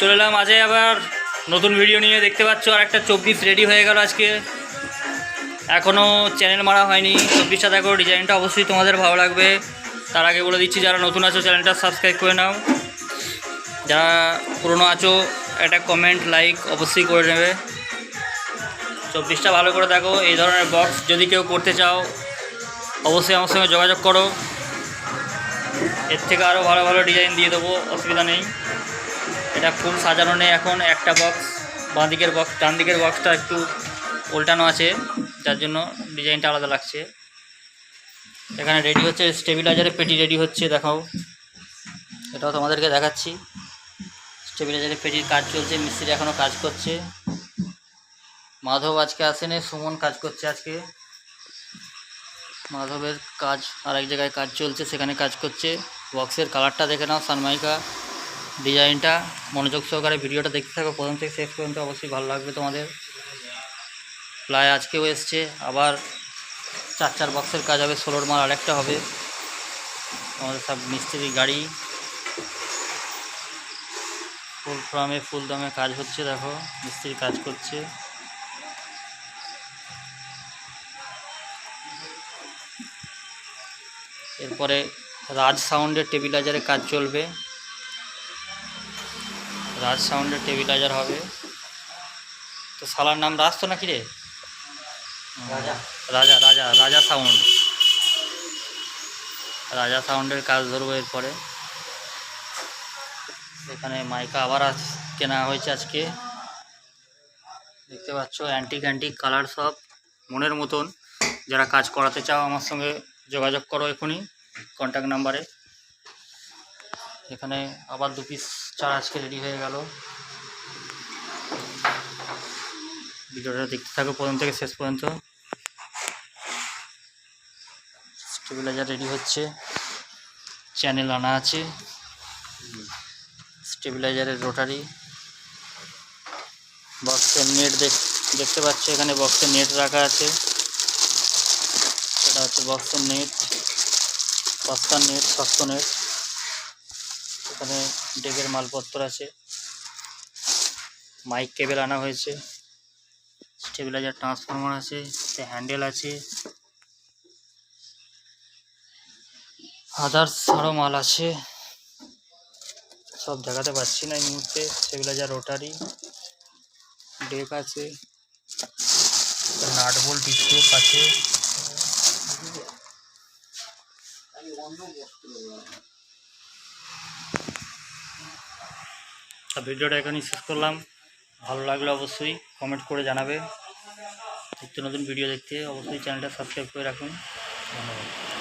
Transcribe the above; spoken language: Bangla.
চলে এলাম, আজকে আবার নতুন ভিডিও নিয়ে দেখতে পাচ্ছ আর একটা চব্বিশ রেডি হয়ে গেল আজকে। এখনও চ্যানেল মারা হয়নি। চব্বিশ চব্বিশটা দেখো ডিজাইনটা অবশ্যই তোমাদের ভালো লাগবে। তার আগে বলে দিচ্ছি, যারা নতুন আছো চ্যানেলটা সাবস্ক্রাইব করে নাও। যারা পুরনো আছো, একটা কমেন্ট লাইক অবশ্যই করে নেবে। চব্বিশটা ভালো করে দেখো, এই ধরনের বক্স যদি কেউ করতে চাও, অবশ্যই আমার সঙ্গে যোগাযোগ করো। এর থেকে আরও ভালো ভালো ডিজাইন দিয়ে দেবো, অসুবিধা নেই। এটা ফুল সাজানো নেই এখন, একটা বক্স বাঁ দিকের বক্স ডান দিকের বক্সটা একটু উল্টানো আছে, যার জন্য ডিজাইনটা আলাদা লাগছে। এখানে রেডি হচ্ছে স্টেবিলাইজারের পেটি রেডি হচ্ছে, দেখাও। এটাও তোমাদেরকে দেখাচ্ছি। স্টেবিলাইজারের পেটির কাজ চলছে, মিস্ত্রি এখনও কাজ করছে। মাধব আজকে আসেনি, সুমন কাজ করছে আজকে। মাধবের কাজ আর এক জায়গায় কাজ চলছে, সেখানে কাজ করছে। বক্সের কালারটা দেখে নাও, সানমাইকা। ডিজাইনটা, মনোযোগ সহকারে ভিডিওটা দেখতে থাকো। প্রথম থেকে শেষ পর্যন্ত অবশ্যই ভালো লাগবে তোমাদের। প্লায় আজকেও এসছে। আবার চার চার বক্সের কাজ হবে, ষোলোর মাল আরেকটা হবে। আমাদের সব মিস্ত্রি গাড়ি। ফুল ফ্রামে, ফুল দামে কাজ হচ্ছে, দেখো। মিস্ত্রি কাজ করছে। এরপরে রাজ সাউন্ডের টেবিলাইজারে কাজ চলবে। রাজ সাউন্ডের টেবিলাইজার হবে। তো শালার নাম রাজ তো নাকি রে? রাজা। রাজা রাজা রাজা সাউন্ড। রাজা সাউন্ডের কাজ ধরবো এরপরে। এখানে মাইকা আবার আজ কেনা হয়েছে আজকে। দেখতে পাচ্ছ অ্যান্টিক অ্যান্টিক কালার সব। মনের মতন। যারা কাজ করাতে চাও আমার সঙ্গে যোগাযোগ করো এখনই। কন্ট্যাক্ট নাম্বারে এখানে আবার দু পিস চার আজকে রেডি হয়ে গেল। ভিডিওটা দেখতে থাকো প্রথম থেকে শেষ পর্যন্ত। স্টেবিলাইজার রেডি হচ্ছে। চ্যানেল আনা আছে। স্টেবিলাইজারের রোটারি বক্সের নেট দেখতে পাচ্ছ এখানে বক্সের নেট রাখা আছে। এটা হচ্ছে বক্সের নেট সস্তার নেট সস্ত নেট এখানে ডেকের মালপত্র আছে। মাইক কেবেল আনা হয়েছে। স্টেবিলাইজার ট্রান্সফরমার আছে হ্যান্ডেল আছে। আদার্স আরও মাল আছে। সব দেখাতে পারছি না এই মুহূর্তে। স্টেবিলাইজার, রোটারি, ডেক আছে। নাট বোল্ট স্ক্রুপ আছে। ভিডিওটা এখানেই শেষ করলাম। ভালো লাগলে অবশ্যই কমেন্ট করে জানাবে। নিত্য নতুন ভিডিও দেখতে অবশ্যই চ্যানেলটা সাবস্ক্রাইব করে রাখুন। ধন্যবাদ।